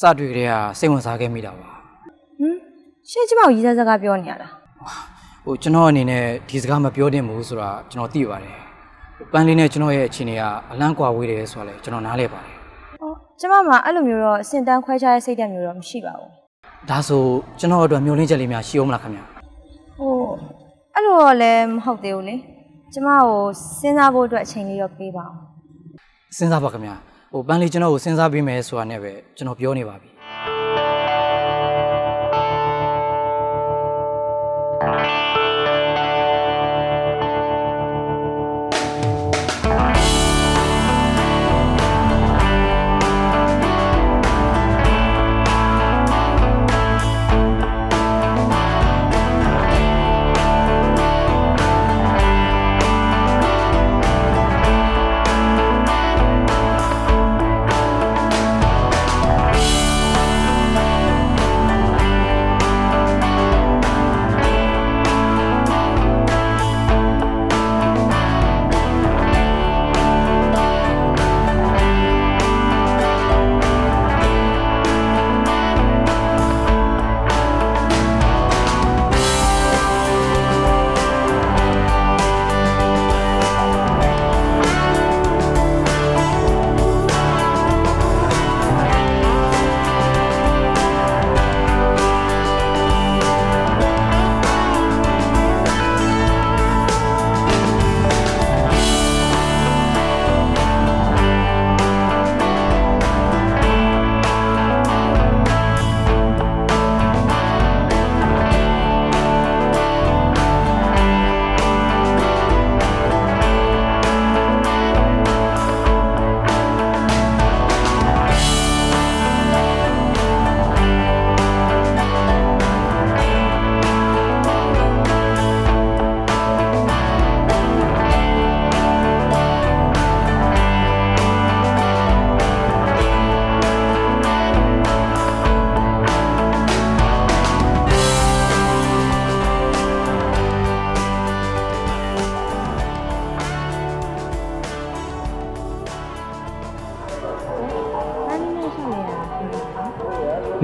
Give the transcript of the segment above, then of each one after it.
စတွေ့ကြတဲ့ကစိတ်ဝင်စားခဲ့မိတာပါဟမ်ရှင်းကျမကိုရေးစားစကားပြောနေရလားဟိုကျွန်တော်အနေနဲ့ဒီစကားမပြောတင်ဘူးဆိုတာကျွန်တော်သိပါတယ်ပန်းလေးနဲ့ကျွန်တော်ရဲ့အခြေအနေကအလန့်ကွာဝေးတယ်ဆိုတာလည်းကျွန်တော်နားလဲပါတယ်ဟောကျမမှာအဲ့လိုမျိုးတော့အစင်တန်းခွဲခြားတဲ့စိတ်ဓာတ်မျိုးတော့မရှိပါဘူးဒါဆိုကျွန်တော်အတွက်မျိုးလင်းချက်လေးများရှိအောင်မလားခင်ဗျာဟိုအဲ့လိုတော့လည်းမဟုတ်သေးဘူးလေကျမကိုစဉ်းစားဖို့အတွက်အချိန်လေးတော့ပေးပါအောင်စဉ်းစားပါခင်ဗျာ ဟိုပန်းလေးကျွန်တော်ကိုစဉ်းစားပေးမယ်ဆိုတာနဲ့ပဲကျွန်တော်ပြောနေပါပြီ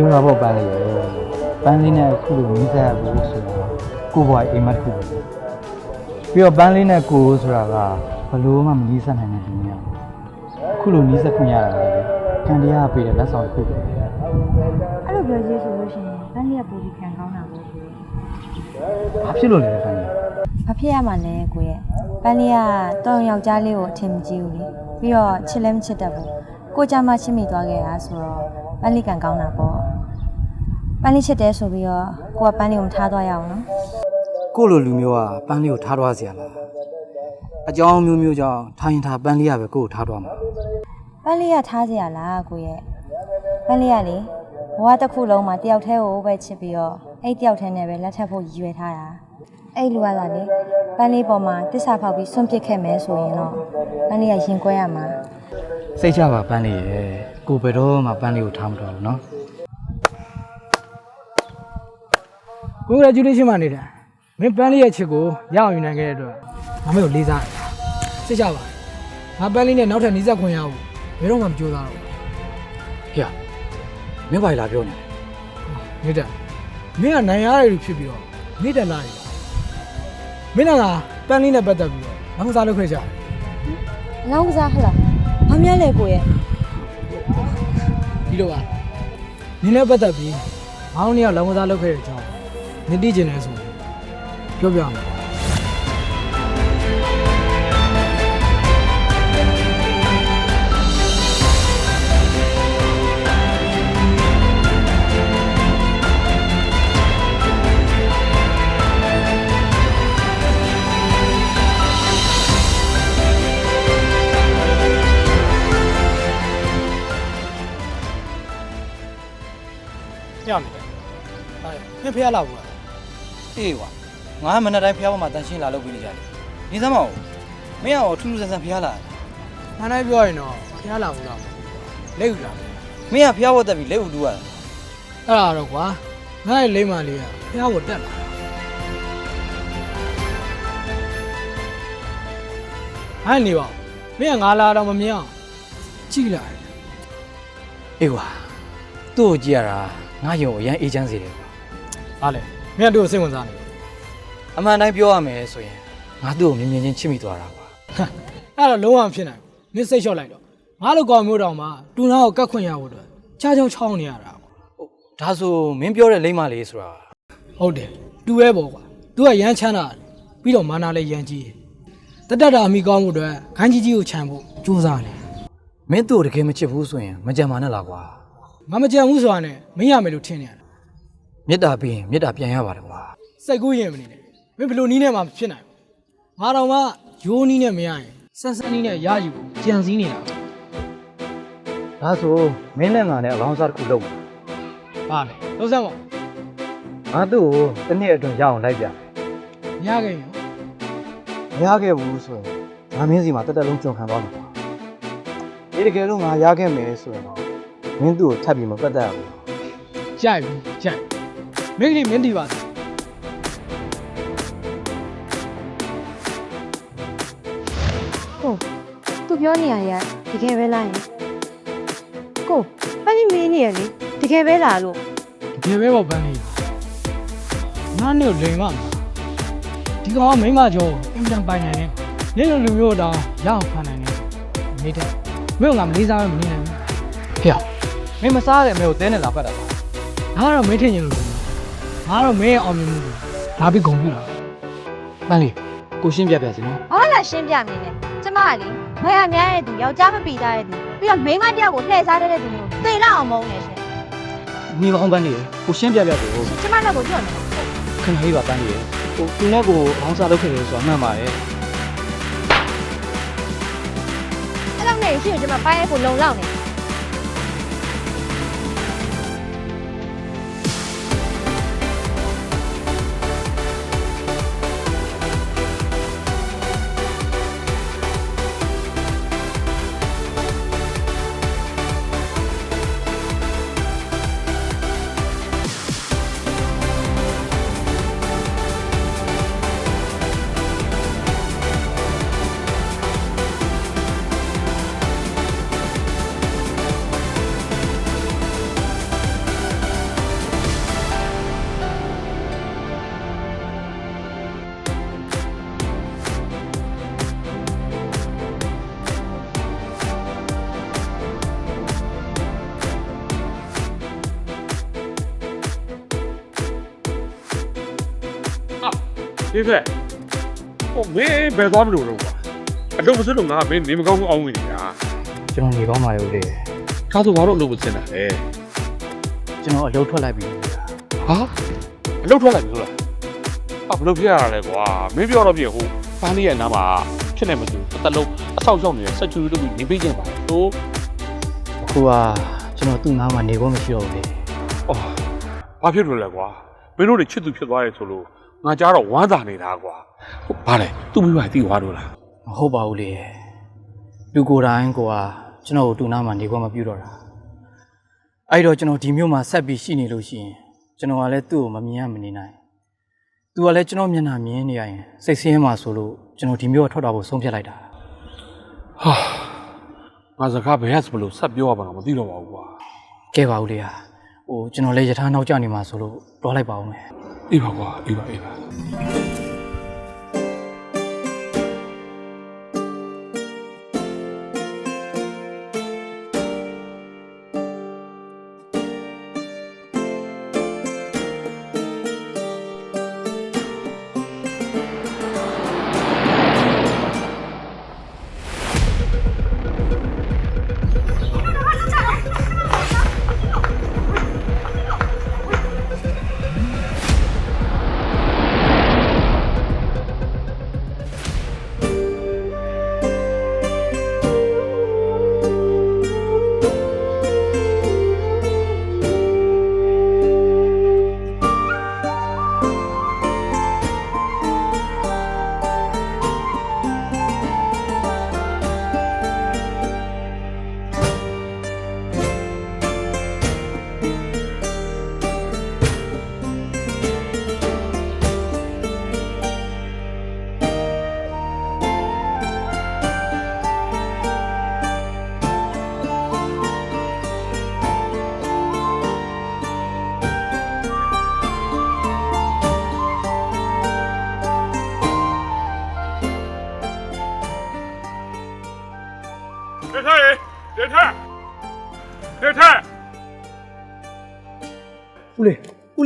ပြောတာပေါ့ပန်းလေးရယ်ပန်းလေးနဲ့အခုလိုနီးစပ်ရဖို့ဆိုတာကိုယ့်ဘဝအိမ်မက်တစ်ခုပဲပြီးတော့ပန်းလေးနဲ့ကိုယ်ဆိုတာကဘလို့မှမနီးစပ်နိုင်တဲ့လူမျိုးအခုလိုနီးစပ်ခွင့်ရတာလေခံတရားပေးတဲ့လက်ဆောင်တစ်ခုပဲအဲ့လိုပြောကြည့်ဆိုလို့ရှိရင်ဗန်းလေးကပူပြီးခံကောင်းတာပေါ့ကိုဘာဖြစ်လို့လဲပန်းလေးဘာဖြစ်ရမှာလဲကိုရဲ့ဗန်းလေးကတော့ယောက်ျားလေးကိုအထင်မကြီးဘူးလေပြီးတော့ချစ်လည်းမချစ်တတ်ဘူးကိုကြမှာချစ်မိသွားခဲ့တာဆိုတော့ဗန်းလေးခံကောင်းတာပေါ့ ဗန်းလေးချစ်တယ်ဆိုပြီးတော့ကိုကဗန်းလေးကိုမထားသွားရအောင်နော် ကိုယ့်လိုလူမျိုးကပန်းလေးကိုထားသွားเสียလားအကြောင်းမျိုးမျိုးကြောင့်ထားရင်ထားပန်းလေးရပဲကိုယ့်ကိုထားသွားမှာ ပန်းလေးကထားစရာလားကိုရဲ့ပန်းလေးကလေဘဝတစ်ခုလုံးမှာတယောက်တည်းကိုပဲချစ်ပြီးတော့အဲ့တယောက်တည်းနဲ့ပဲလက်ထပ်ဖို့ရည်ရွယ်ထားတာအဲ့လူကသာလေပန်းလေးပေါ်မှာတစ္ဆာဖောက်ပြီးဆွန့်ပစ်ခဲ့မယ်ဆိုရင်တော့ပန်းလေးကရင်ကွဲရမှာ စိတ်ချပါပန်းလေးရယ်ကိုယ်ဘယ်တော့မှပန်းလေးကိုထားမတော်ဘူးနော် congratulation ပါနေတာမင်းပန်းလေးရဲ့ချစ်ကိုရအောင်ယူနိုင်ခဲ့တဲ့အတွက်ငါမေကိုလေးစားတယ်စိတ်ချပါငါပန်းလေးနဲ့နောက်ထပ်နီးစပ်ခွင့်ရအောင်ဘယ်တော့မှမကြိုးစားတော့ဟေ့မင်းဘာလာပြောနေလဲဘူးမိတက်မင်းကနိုင်ရတဲ့လူဖြစ်ပြီးတော့မိတက်လာတယ်မင်းကပန်းလေးနဲ့ပတ်သက်ပြီးတော့ဘာမှစားလုပ်ခဲ့ကြတယ်နောက်ကစားဟလားဘာများလဲကိုရဲ့ဒီလိုပါနင်းနဲ့ပတ်သက်ပြီးမောင်နှစ်ယောက်လောင်းကစားလုပ်ခဲ့တဲ့အကြောင်း နင်သိကျင်တယ်ဆိုရင်ပြောပြမယ်ရမယ်။ဟာဖះဖះလာဘူးလား အေးကွာငါမနေ့တိုင်းဖျားပေါ်မှာတန်ရှင်းလာလုပ်ပြီးနေကြတယ်နေစမ်းမအောင်မင်းရောထူးထူးဆန်းဆန်းဖျားလာ။မှန်တိုင်းပြောရင်တော့ဖះလာဘူးလား။လက်ယူလာမယ်မင်းကဖျားပေါ်တက်ပြီးလက်ဦးတူရတာ။အဲ့ဒါတော့ကွာငါ့ရဲ့လိမ့်မလေးကဖះကိုတက်လာ။ဟဲ့နေပါဦးမင်းကငါလာတော့မမြင်အောင်ကြည့်လိုက်အေးကွာသူ့ကိုကြည့်ရတာငါယုံကိုအရန်အေးချမ်းစေတယ်ကွာဟာလေ မင်းကတို့ကိုစိတ်ဝင်စားနေတယ်အမှန်တိုင်းပြောရမယ်ဆိုရင်ငါသူ့ကိုမြင်မြင်ချင်းချစ်မိသွားတာကွာအဲ့တော့လုံးဝမဖြစ်နိုင်ဘူးမင်းစိတ်လျှော့လိုက်တော့ငါလိုကောင်မျိုးတောင်မှတူနာကိုကတ်ခွင့်ရဖို့အတွက်ချားချောင်းချောင်းနေရတာဟုတ်ဒါဆိုမင်းပြောတဲ့လိမ့်မလေးဆိုတာဟုတ်တယ်တူရဲပေါ့ကွာသူကရမ်းချမ်းတာပြီးတော့မာနာလည်းရမ်းကြီးတယ်တတတာအမိကောင်းမှုအတွက်ခိုင်းကြီးကြီးကိုခြံဖို့ကြိုးစားတယ်မင်းသူ့ကိုတကယ်မချစ်ဘူးဆိုရင်မကြံပါနဲ့လားကွာငါမကြံဘူးဆိုတာနဲ့မင်းရမယ်လို့ထင်နေရတာ မေတ္တာပြီးရင်မေတ္တာပြန်ရပါတယ်ကွာစိတ်ကူးရင်မနေနဲ့မင်းဘယ်လိုနီးနဲ့မှမဖြစ်နိုင်ဘူးငါတော့မှရိုးနီးနဲ့မရရင်ဆန်းဆန်းနီးနဲ့ရယူဖို့ကြံစည်နေတာဒါဆိုမင်းနဲ့ငါနဲ့အလောင်းစားတစ်ခုလုပ်မယ်ပါလေလုံးစမ်းပါငါသူ့ကိုတစ်နှစ်အတွင်းရအောင်လိုက်ပြရခဲ့ရင်မရခဲ့ဘူးဆိုရင်ငါမင်းစီမှာတက်တက်လုံးကြုံခံသွားမှာပါဒီတကယ်လို့ငါရခဲ့မယ်ဆိုရင်တော့မင်းသူ့ကိုထပ်ပြီးမပတ်သက်ရဘူးကြိုက်ပြီကြိုက် မင်းကလေးမင်းဒီပါစေကိုသူပြောနေရတဲ့တကယ်ပဲလားယင်ကိုပန်းလေးမင်းနေရလေတကယ်ပဲလားလို့တကယ်ပဲပေါ့ပန်းလေးငါနဲ့ကိုလိန်မမလားဒီကောင်ကမိန်းမကျော်အင်တန်ပိုင်နိုင်တယ်နေလိုလူမျိုးတောင်ရအောင်ခံနိုင်တယ်နေတဲ့မင်းကငါမလေးစားမနေနိုင်ဘူးဖေမင်းမစားတဲ့မဲကိုတဲနဲ့လာပတ်တာပါငါကတော့မင်းထင်ရင်လို့ ငါကတော့မင်းရဲ့အောင်မြင်မှုကိုလာပြီးဂုဏ်ပြုတာပန်းလေးကိုရှင်းပြပြစီနော်ဘာလာရှင်းပြမင်းလဲကျမကလေမရများတဲ့သူယောက်ျားမပီသားတဲ့သူပြီးတော့မိန်းမတစ်ယောက်ကိုလှည့်စားတဲ့သူမျိုးသိလောက်အောင်မုန်းနေရှင်မိမအောင်ပန်းလေးကိုရှင်းပြပြစီဟုတ်ကျမလည်းကိုကြွနေခဏလေးပါပန်းလေးဟိုသူနဲ့ကိုအောင်းစားလုပ်ခဲ့တယ်ဆိုတာမှန်ပါတယ်အဲ့လောက်နဲ့ရှိရင်ကျမပိုင်းဖို့လုံလောက်နေ ဒီဖက်ဟိုမင်းဘယ်သွားမလို့တော့ကွာအလုပ်မစလို့ငါမင်းနေမကောင်းဘူးအောင်နေညာကျွန်တော်နေကောင်းပါလေဦးလေးဒါဆိုဘာလို့အလုပ်မစင်တာလဲကျွန်တော်အလုပ်ထွက်လိုက်ပြီဟာအလုပ်ထွက်လိုက်ပြီဆိုလားဟာဘယ်လိုဖြစ်ရတာလဲကွာမင်းပြောတော့ပြည့်ဟိုပန်းလေးရဲ့နားမှာဖြစ်နေမလို့တစ်သက်လုံးအဆောက်ရောက်နေတဲ့စက်ချူတို့ကိုနေပေးခြင်းပါတော့အခုကကျွန်တော်သူ့နားမှာနေဖို့မရှိတော့ဘူးလေအော်ဘာဖြစ်လို့လဲကွာမင်းတို့တွေချစ်သူဖြစ်သွားရဲဆိုလို့ ငါကြားတော့ဝမ်းသာနေတာကွာဟုတ်ဘာလဲသူ့မိဘတီးသွားလို့လားမဟုတ်ပါဘူးလေလူကိုယ်တိုင်ကိုကကျွန်တော်ကိုသူ့နားမှာနေဖို့မပြုတော့တာအဲ့တော့ကျွန်တော်ဒီမြို့မှာဆက်ပြီးရှိနေလို့ရှိရင်ကျွန်တော်ကလည်းသူ့ကိုမမြင်ရမနေနိုင်သူကလည်းကျွန်တော်မျက်နှာမြင်နေရရင်စိတ်ဆင်းရဲမှာဆိုလို့ကျွန်တော်ဒီမြို့ကထွက်တော့ဖို့ဆုံးဖြတ်လိုက်တာဟာငါစကားဘယ်ဟက်ဘလို့ဆက်ပြောရမှာမသိတော့ပါဘူးကွာကဲပါဦးလေဟာဟိုကျွန်တော်လည်းယထာနောက်ကျနေမှာဆိုလို့တွားလိုက်ပါဦးမယ် အေးပါကွာအေးပါအေးပါ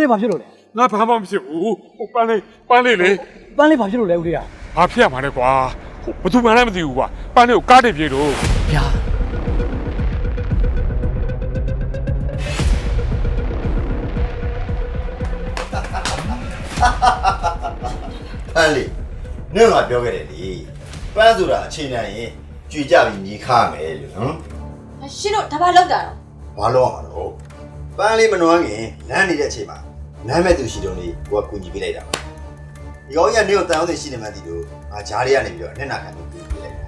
လေးဦးလေးဘာဖြစ်လို့လဲငါဘာမှမဖြစ်ဘူးဟိုပန်းလေးပန်းလေးလေပန်းလေးဘာဖြစ်လို့လဲဦးလေးကဘာဖြစ်ရမှာလဲကွာဟိုဘယ်သူမှလည်းမသိဘူးကွာပန်းလေးကိုကားတင်ပြေတော့ဗျာပန်းလေနင့်ကပြောခဲ့တယ်လေပန်းဆိုတာအချိန်တိုင်းရင်ကြွေကြပြီးညီခါမယ်လို့နော်ရှင်တို့ဒါဘာလောက်တာတော့ဘာလို့ရမှာတော့ပန်းလေးမနှွမ်းခင်လမ်းနေတဲ့အချိန်မှာ လမ်းမဲ့သူရှိတော့လေကိုကကူညီပေးလိုက်တာပါဒီကောင်ကြီးကနင့်ကိုတန်အောင်သိရှိနေမှန်းသိလို့ငါဂျားလေးကနေပြီးတော့နဲ့နာခံပြီးကူညီပေးလိုက်တာ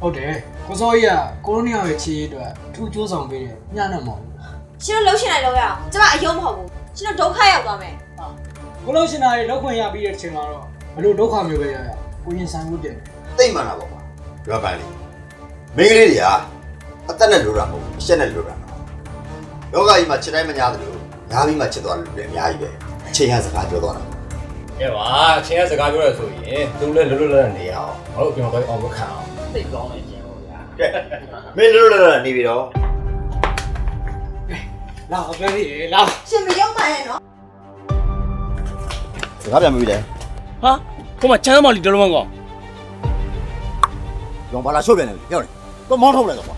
ဟုတ်တယ်ကိုစောကြီးကကိုရိုနီယာရဲ့ခြေရည်အတွက်အထူးကြိုးဆောင်ပေးတယ်ညနေမောင်ရှင်တို့လှုပ်ရှင်လိုက်လို့ရအောင်ကျမအယုံမဟုတ်ဘူးရှင်တို့ဒုက္ခရောက်သွားမယ်ကိုလုံးရှင်နာရဲ့လောက်ခွင့်ရပြီးတဲ့အချိန်မှာတော့ဘလို့ဒုက္ခမျိုးပဲရရကိုရင်ဆိုင်မှုတင်တယ်သိမ့်မှန်တာပေါ့ကွာပြောပန်းလေးမိန်းကလေးတွေကအသက်နဲ့လိုတာမဟုတ်ဘူးအရှက်နဲ့လိုတာနော်ယောဂကြီးမှာချစ်တိုင်းမညာသလို ညာပြီးမှချစ်သွားတယ်လို့လည်းအများကြီးပဲအချိန်ကစကားပြောသွားတာကဲပါအချင်းကစကားပြောရဆိုရင်သူလည်းလွတ်လွတ်လပ်လပ်နေအောင်မဟုတ်ကျွန်တော်တော့အောင်မခံအောင်သိကောင်းနေကြပါဗျာကဲမင်းလိုလိုလိုနေပြီတော့လာပဲလေလာရှင်မရောက်ပါနဲ့နော်စကားပြန်မပြီးလဲဟာဟိုမှာချမ်းမော်လီတလုံးကောရောဘာလာရှုပ်ပြန်နေပြောတယ်တော့မောင်းထုတ်လိုက်တော့ကွာ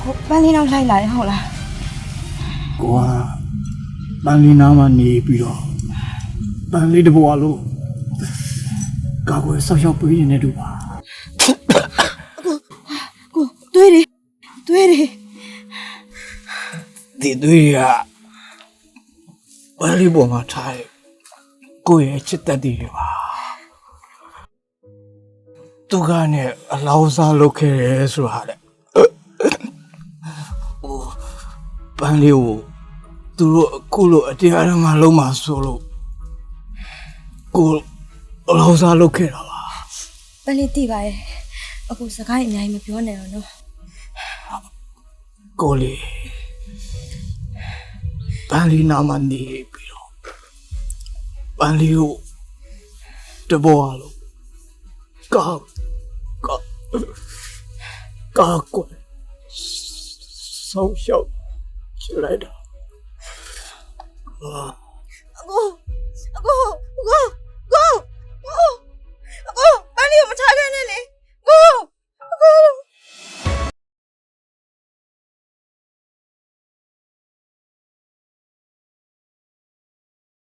အခုပန်းလေးတော့လိုက်လာရဟုတ်လားကိုကပန်းလေးနားမှာနေပြီးတော့ပန်းလေးတစ်ဘွားလို့ကာကွယ်ဆောက်ရှောက်ပေးနေတဲ့တူပါကိုတွေးတယ်တွေးတယ်ဒီသွေးကပန်းလေးပေါ်မှာထားတဲ့ကိုယ့်ရဲ့ချစ်သက်တည်တွေပါသူကနဲ့အလောင်းစားလုပ်ခဲ့ရဲဆိုတာလေ ပန်းလေးကိုသူတို့အခုလိုအတရားဓမ္မလုံးမှာဆိုလို့ကိုအလောင်းစားလုပ်ခဲ့တာပါပန်းလေးတိပါရဲ့အခုစကားအများကြီးမပြောနဲ့တော့နော်ကိုလေးပန်းလေးနာမနေပြီးတော့ပန်းလေးကိုတဘောလို့ကာကာကာကွယ်ဆောက်ရှောက်ချလိုက်တာအကို အကိုအကို